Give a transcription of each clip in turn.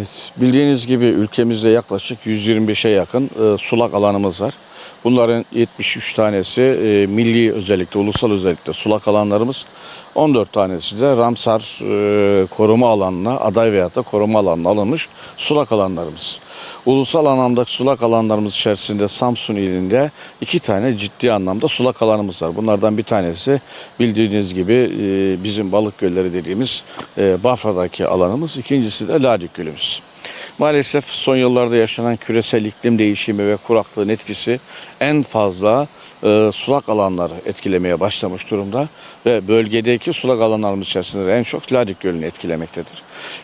Evet, bildiğiniz gibi ülkemizde yaklaşık 125'e yakın e, sulak alanımız var. Bunların 73 tanesi e, milli özellikle, ulusal özellikle sulak alanlarımız. 14 tanesi de Ramsar e, koruma alanına, aday veyahut da koruma alanına alınmış sulak alanlarımız. Ulusal anlamdaki sulak alanlarımız içerisinde Samsun ilinde iki tane ciddi anlamda sulak alanımız var. Bunlardan bir tanesi bildiğiniz gibi e, bizim balık gölleri dediğimiz e, Bafra'daki alanımız. İkincisi de Ladik Gölümüz. Maalesef son yıllarda yaşanan küresel iklim değişimi ve kuraklığın etkisi en fazla e, sulak alanları etkilemeye başlamış durumda ve bölgedeki sulak alanlarımız içerisinde de en çok Ladik Gölü'nü etkilemektedir.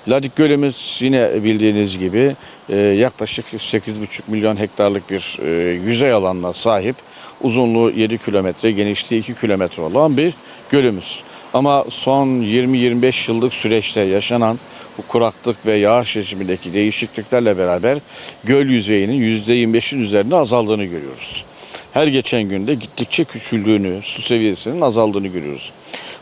Ladik Gölümüz yine bildiğiniz gibi e, yaklaşık 8,5 milyon hektarlık bir e, yüzey alanına sahip uzunluğu 7 kilometre, genişliği 2 kilometre olan bir gölümüz. Ama son 20-25 yıllık süreçte yaşanan bu kuraklık ve yağış rejimindeki değişikliklerle beraber göl yüzeyinin %25'in üzerinde azaldığını görüyoruz. Her geçen günde gittikçe küçüldüğünü, su seviyesinin azaldığını görüyoruz.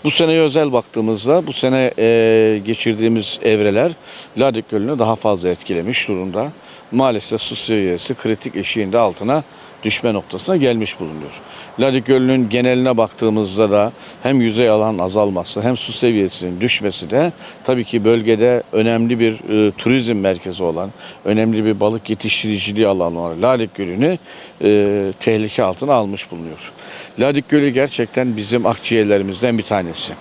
Bu seneye özel baktığımızda bu sene e, geçirdiğimiz evreler Ladik Gölü'nü daha fazla etkilemiş durumda. Maalesef su seviyesi kritik eşiğinde altına düşme noktasına gelmiş bulunuyor. Ladik Gölü'nün geneline baktığımızda da hem yüzey alan azalması hem su seviyesinin düşmesi de tabii ki bölgede önemli bir e, turizm merkezi olan, önemli bir balık yetiştiriciliği alanı olan Ladik Gölü'nü e, tehlike altına almış bulunuyor. Ladik Gölü gerçekten bizim akciğerlerimizden bir tanesi.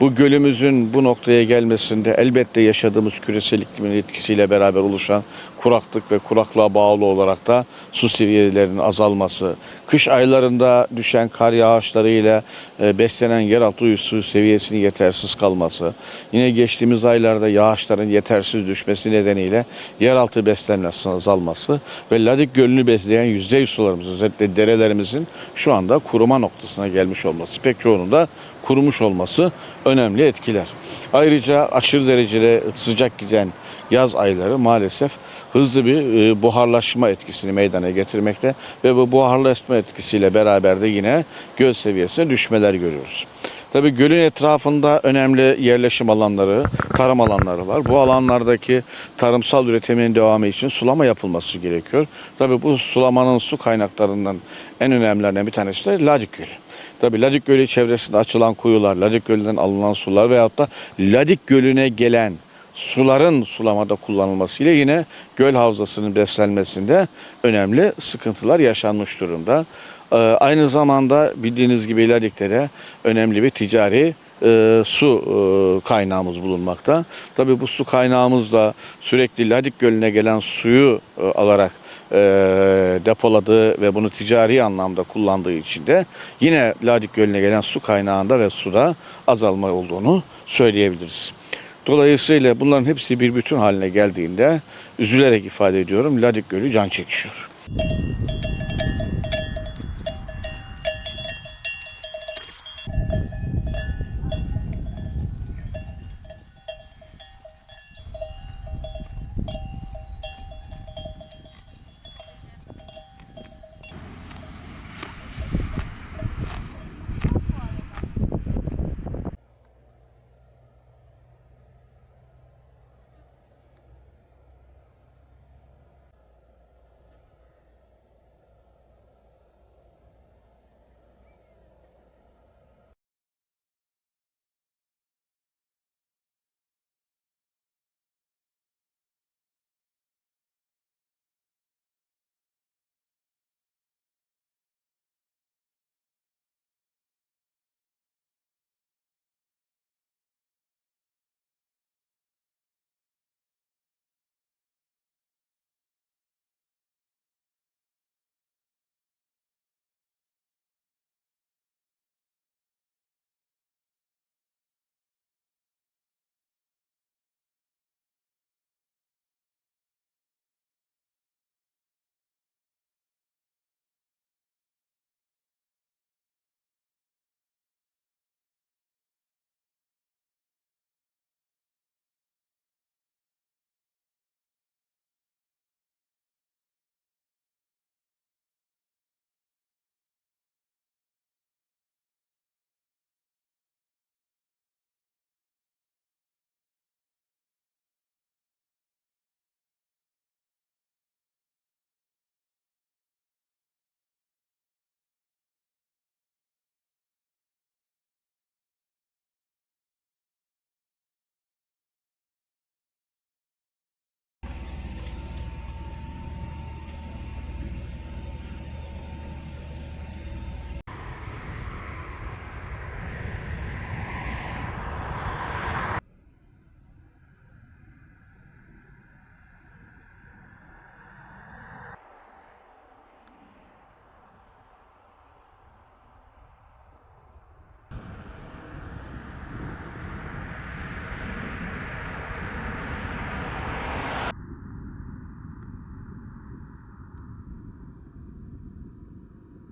Bu gölümüzün bu noktaya gelmesinde elbette yaşadığımız küresel iklimin etkisiyle beraber oluşan kuraklık ve kuraklığa bağlı olarak da su seviyelerinin azalması, kış aylarında düşen kar yağışlarıyla e, beslenen yeraltı su seviyesinin yetersiz kalması, yine geçtiğimiz aylarda yağışların yetersiz düşmesi nedeniyle yeraltı beslenmesinin azalması ve Ladik Gölü'nü besleyen yüzey sularımız özellikle derelerimizin şu anda kuruma noktasına gelmiş olması, pek çoğunun da kurumuş olması önemli etkiler. Ayrıca aşırı derecede sıcak giden yaz ayları maalesef hızlı bir e, buharlaşma etkisini meydana getirmekte ve bu buharlaşma etkisiyle beraber de yine göl seviyesine düşmeler görüyoruz. Tabii gölün etrafında önemli yerleşim alanları, tarım alanları var. Bu alanlardaki tarımsal üretimin devamı için sulama yapılması gerekiyor. Tabii bu sulamanın su kaynaklarından en önemlilerinden bir tanesi de Ladik Gölü. Tabii Ladik Gölü çevresinde açılan kuyular, Ladik Gölü'nden alınan sular veyahut da Ladik Gölü'ne gelen suların sulamada kullanılmasıyla yine göl havzasının beslenmesinde önemli sıkıntılar yaşanmış durumda. Ee, aynı zamanda bildiğiniz gibi Ladik'te de önemli bir ticari e, su e, kaynağımız bulunmakta. Tabii bu su kaynağımız da sürekli Ladik Gölü'ne gelen suyu e, alarak e, depoladığı ve bunu ticari anlamda kullandığı için de yine Ladik Gölü'ne gelen su kaynağında ve suda azalma olduğunu söyleyebiliriz. Dolayısıyla bunların hepsi bir bütün haline geldiğinde üzülerek ifade ediyorum Ladik Gölü can çekişiyor.